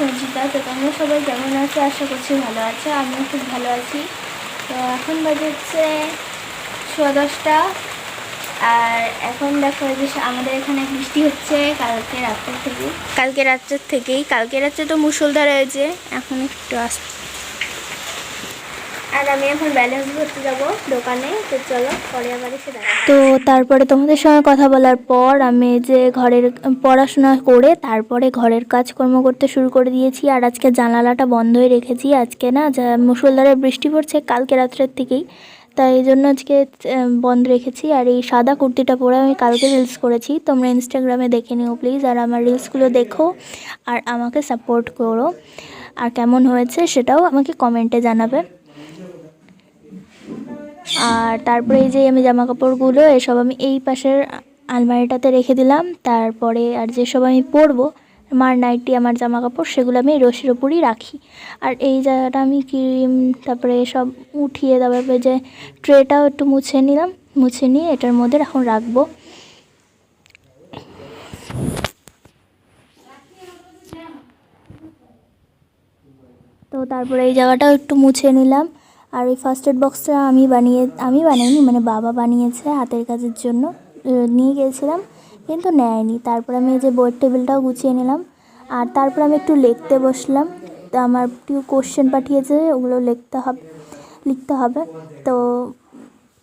সঞ্চিতা, তো তোমরা সবাই কেমন আছো? আশা করছি ভালো আছো। আমিও খুব ভালো আছি। তো এখন বাজে হচ্ছে সোয়া দশটা। আর এখন দেখো যে আমাদের এখানে বৃষ্টি হচ্ছে কালকে রাত্রের থেকে। কালকে রাত্রের থেকেই। কালকে রাত্রে তো মুসলধার হয়েছে। এখন একটু আস আর আমি এখন ব্যালেন্স করতে যাব দোকানে, তো চলো পরে আবার এসে তো তারপরে তোমাদের সঙ্গে কথা বলার পর আমি যে ঘরের, পড়াশোনা করে তারপরে ঘরের কাজকর্ম করতে শুরু করে দিয়েছি আর আজকে জানালাটা বন্ধই রেখেছি। আজকে না যা মুসলধারে বৃষ্টি পড়ছে কালকে রাত্রের থেকেই, তাই এই জন্য আজকে বন্ধ রেখেছি। আর এই সাদা কুর্তিটা পরে আমি কালকে রিলস করেছি। তোমরা ইনস্টাগ্রামে দেখে নিও প্লিজ আর আমার রিলসগুলো দেখো আর আমাকে সাপোর্ট করো। আর কেমন হয়েছে সেটাও আমাকে কমেন্টে জানাবে। আর তারপরে এই যে আমি জামা কাপড়গুলো এসব আমি এই পাশের আলমারিটাতে রেখে দিলাম। তারপরে আর যেসব আমি পরবো আমার নাইটি, আমার জামা কাপড় সেগুলো আমি রশির ওপরই রাখি। আর এই জায়গাটা আমি ক্রিম, তারপরে সব উঠিয়ে, তারপরে যে ট্রেটাও একটু মুছে নিলাম। মুছে নিয়ে এটার মধ্যে এখন রাখব। তো তারপরে এই জায়গাটাও একটু মুছে নিলাম। আর ওই ফার্স্ট এড বক্সটা আমি বানিয়ে, আমি বানাইনি মানে বাবা বানিয়েছে হাতের কাজের জন্য। নিয়ে গেছিলাম, কিন্তু নেয়নি। তারপর আমি এই যে বোর্ড টেবিলটাও গুছিয়ে নিলাম। আর তারপর আমি একটু লিখতে বসলাম। তো আমার একটু কোশ্চেন পাঠিয়েছে ওগুলো লিখতে হবে লিখতে হবে। তো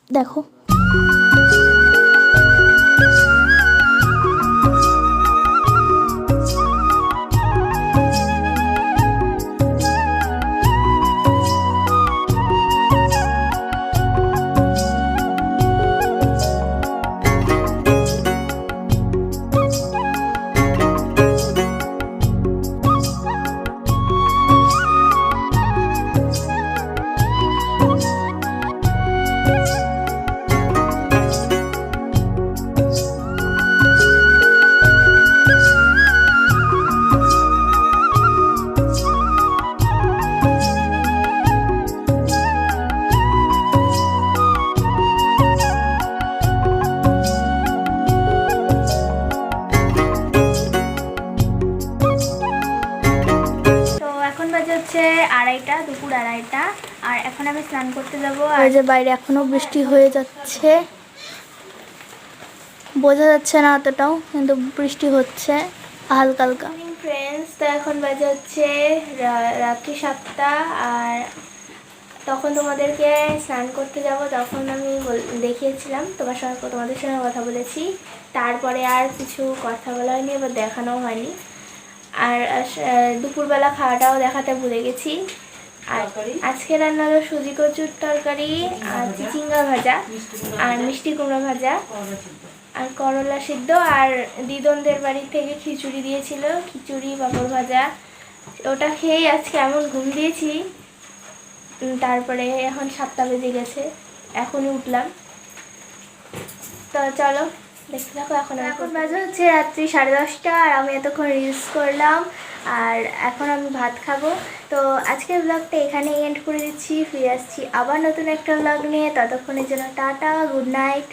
দেখো। এখন বাজে হচ্ছে আড়াইটা দুপুর আড়াইটা। আর এখন আমি স্নান করতে যাব আর যে বাইরে এখনও বৃষ্টি হয়ে যাচ্ছে। বোঝা যাচ্ছে না অতটাও কিন্তু বৃষ্টি হচ্ছে হালকা হালকা। ফ্রেন্ডস তো এখন বাজে হচ্ছে রাত্রি সাতটা আর তখন তোমাদেরকে স্নান করতে যাব। তখন আমি দেখিয়েছিলাম তোমার সঙ্গে তোমাদের সঙ্গে কথা বলেছি। তারপরে আর কিছু কথা বলা হয়নি এবার দেখানো হয়নি। আর দুপুরবেলা খাওয়াটাও দেখাতে ভুলে গেছি। আর আজকে রান্না হলো সুজি কচুর তরকারি আর চিচিঙ্গা ভাজা আর মিষ্টি কুমড়ো ভাজা। আর করলা সিদ্ধ আর দিদনদের বাড়ি থেকে খিচুড়ি দিয়েছিল খিচুড়ি পাঁপড় ভাজা। ওটা খেয়েই আজকে এমন ঘুম দিয়েছি। তারপরে এখন সাতটা বেজে গেছে এখনই উঠলাম। তো চলো। দেখতে এখন এখন বাজে হচ্ছে রাত্রি সাড়ে দশটা, আর আমি এতক্ষণ রিলস করলাম, আর এখন আমি ভাত খাব। তো আজকের ব্লগটা এখানেই এন্ড করে দিচ্ছি, ফিরে আসছি আবার নতুন একটা ব্লগ নিয়ে, ততক্ষণের জন্য টাটা গুড নাইট